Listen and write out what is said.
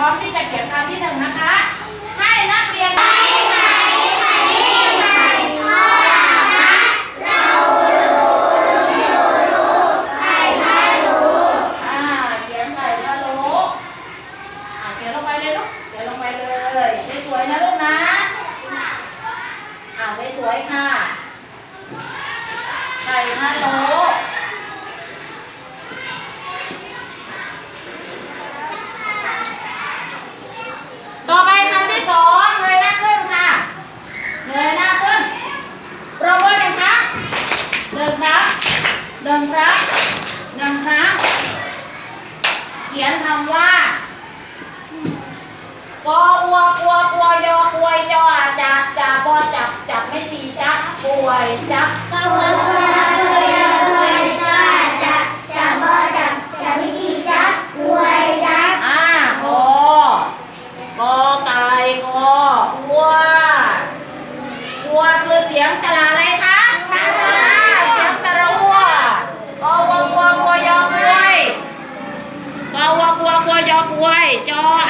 ร้อมที่จะเขียนคำที่หนึ่งนะคะ ให้นักเรียนอ่าเขียนไข่พะโล้อ่าเขียนลงไปเลยลูกเขียนลงไปเลยสวยๆนะลูกนะ อ่าสวยๆค่ะ ไข่พะโล้ต่อไปคำที่สองเลยหน้าขึ้นค่ะเลยหน้าขึ้นโปรโมทหนึ่งครั้งหนึ่งครั้ง หนึ่งครั้งหนึ่งครั้ง เขียนคำว่ากออัวกลัวกลัวยอกลวยยอจับจับบอจับจับไม่ตีจับป่วยจับอ่ากอกอไก่กออัวอัวคือเสียงสระอะไรคะอ่าเสียงสระอัวกอวัวกลัวกลัวยอกล้วยกอ วัวกลัวกลัวยอกล้วยจอ